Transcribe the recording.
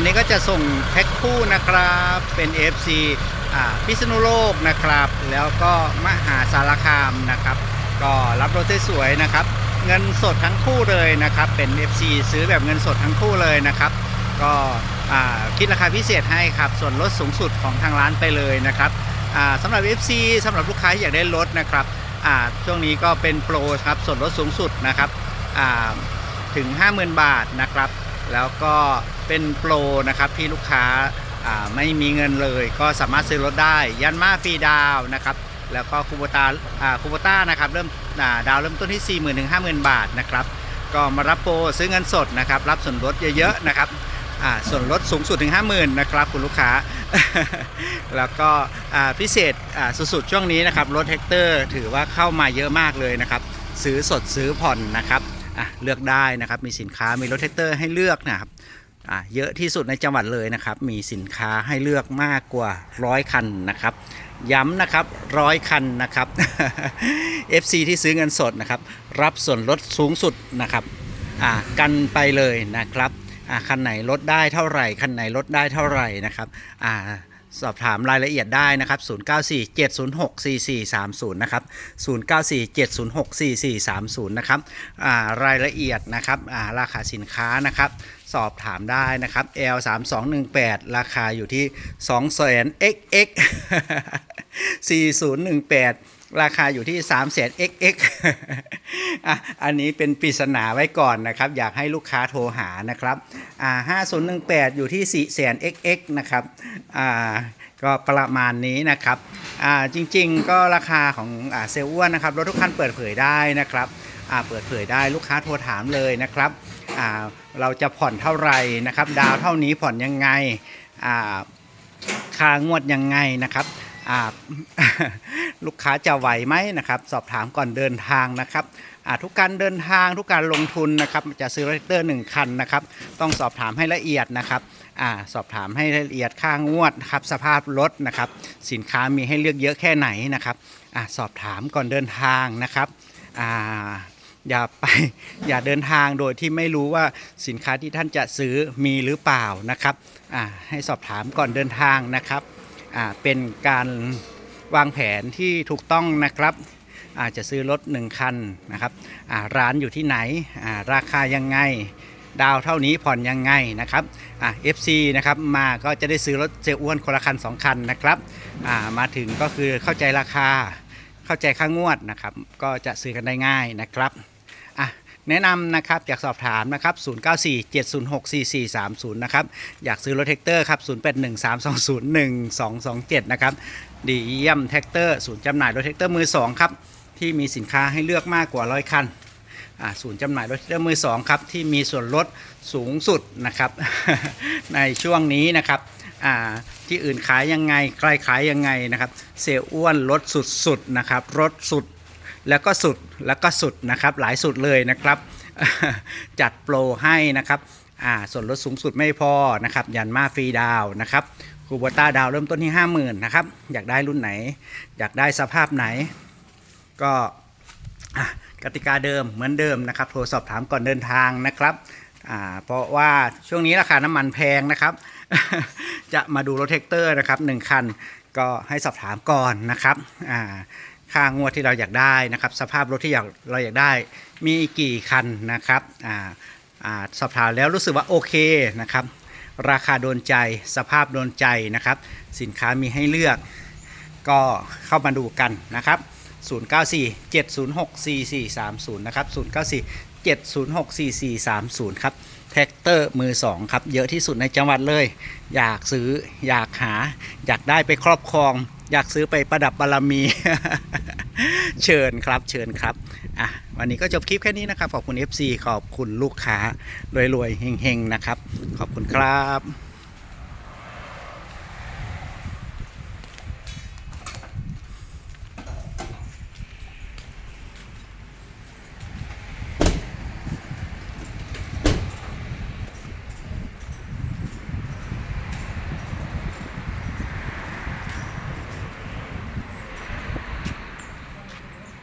วันนี้ก็จะส่งแพ็คคู่นะครับ เป็น FC อ่าพิษณุโลกนะครับ แล้วก็มหาสารคามนะครับ ก็รับรถสวยๆนะครับ เงินสดทั้งคู่เลยนะครับ เป็น FC ซื้อแบบเงินสดทั้งคู่เลยนะครับ ก็คิดราคาพิเศษให้ครับ ส่วนลดสูงสุดของทางร้านไปเลยนะครับสำหรับ FC สำหรับลูกค้าที่อยากได้รถนะครับช่วงนี้ก็เป็นโปรครับส่วนลดสูงสุดนะครับถึง 50,000 บาทนะครับ แล้วก็เป็นโปรนะครับที่ลูกค้าไม่มีเงินเลยก็สามารถซื้อรถได้ยันมาฟรีดาวนะครับแล้วก็คูโบตาอ่าคูโบต้านะครับเริ่มาดาวเริ่มต้นที่ 4 0 0 0 0ถึง50,000 บาทนะครับก็มารับโปรซื้อเงินสดนะครับรับส่วนลดเยอะๆนะครับส่วนลดสูงสุดถึง 50,000นะครับคุณลูกค้า แล้วก็พิเศษสุดๆช่วงนี้นะครับรถแท็กเตอร์ถือว่าเข้ามาเยอะมากเลยนะครับซื้อสดซื้อผ่อนนะครับ อะเลือกได้นะครับมีสินค้ามีรถแท็กเตอร์ให้เลือกนะครับอะเยอะที่สุดในจังหวัดเลยนะครับ มีสินค้าให้เลือกมากกว่าร้อยคันนะครับ ย้ำนะครับร้อยคันนะครับ FC ที่ซื้อเงินสดนะครับ รับส่วนลดสูงสุดนะครับอ่ากันไปเลยนะครับอ่าคันไหนลดได้เท่าไหร่ คันไหนลดได้เท่าไหร่นะครับอ่า สอบถามรายละเอียดได้นะครับ 0947064430 นะครับ 0947064430 นะครับรายละเอียดนะครับาราคาสินค้านะครับ สอบถามได้นะครับ L 3 2 1 8 ราคาอยู่ที่ 2 0 0 0 0 x x 4018 ราคาอยู่ที่3แสน XX อันนี้เป็นปริศนาไว้ก่อนนะครับ อยากให้ลูกค้าโทรหานะครับอ่า5018 อยู่ที่4แสน XX นะครับอ่าก็ประมาณนี้นะครับอ่าจริงๆก็ราคาของอ่าเซลล์อ้วนนะครับรถทุกคันเปิดเผยได้นะครับอ่าเปิดเผยได้ลูกค้าโทรถามเลยนะครับอ่าเราจะผ่อนเท่าไหร่นะครับ ดาวเท่านี้ผ่อนยังไงอ่าค่างวดยังไงนะครับ ลูกค้าจะไหวไหมนะครับ สอบถามก่อนเดินทางนะครับทุกการเดินทางทุกการลงทุนนะครับจะซื้อรถเตอร์หนึ่งคันนะครับ ต้องสอบถามให้ละเอียดนะครับอสอบถามให้ละเอียดค่างวดครับสภาพรถนะครับ สินค้ามีให้เลือกเยอะแค่ไหนนะครับอสอบถามก่อนเดินทางนะครับออย่าไปอย่าเดินทางโดยที่ไม่รู้ว่าสินค้าที่ท่านจะซื้อมีหรือเปล่านะครับให้สอบถามก่อนเดินทางนะครับ เป็นการวางแผนที่ถูกต้องนะครับ อาจจะซื้อรถหนึ่งคันนะครับร้านอยู่ที่ไหนาราคายังไง ดาวเท่านี้ผ่อนยังไงนะครับเอ่า FC นะครับมาก็จะได้ซื้อรถเจ้อ้วนคนละคันสองคันนะครับามาถึงก็คือเข้าใจราคาเข้าใจค่างวดนะครับ ก็จะซื้อกันได้ง่ายนะครับ แนะนำนะครับอยากสอบถามนะครับ 0947064430 นะครับ อยากซื้อรถแท็กเตอร์ครับ 0813201227 นะครับ ดีเยี่ยมแท็กเตอร์ศูนย์จำหน่ายรถแท็กเตอร์มือ 2 ครับ ที่มีสินค้าให้เลือกมากกว่าร้อยคันศูนย์จำหน่ายรถเรื่องมือสองครับที่มีส่วนลดสูงสุดนะครับในช่วงนี้นะครับที่อื่นขายยังไงใครขายยังไงนะครับ เซลอ้วนลดสุดๆนะครับลดสุด แล้วก็สุดแล้วก็สุดนะครับหลายสุดเลยนะครับ จัดโปรให้นะครับอ่าส่วนลดสูงสุดไม่พอนะครับยันมาฟรีดาวนะครับคูโบต้าดาวเริ่มต้นที่ 50,000นะครับอยากได้รุ่นไหน อยากได้สภาพไหน ก็กติกาเดิมเหมือนเดิมนะครับโทรสอบถามก่อนเดินทางนะครับเพราะว่าช่วงนี้ราคาน้ำมันแพงนะครับ จะมาดูรถแท็กเตอร์นะครับหนึ่งคันก็ให้สอบถามก่อนนะครับ ค่างวดที่เราอยากได้นะครับ สภาพรถที่อยากเราอยากได้ มีกี่คันนะครับอ่าอ่าสอบถามแล้วรู้สึกว่าโอเคนะครับ ราคาโดนใจสภาพโดนใจนะครับ สินค้ามีให้เลือก ก็เข้ามาดูกันนะครับ 0947064430 นะครับ 0947064430 ครับแท็กเตอร์มือ2ครับ เยอะที่สุดในจังหวัดเลย อยากซื้ออยากหา อยากได้ไปครอบครอง อยากซื้อไปประดับบารมี เชิญครับ เชิญครับอะวันนี้ก็จบคลิปแค่นี้นะครับ ขอบคุณ FC ขอบคุณลูกค้ารวยๆเฮงๆนะครับ ขอบคุณครับ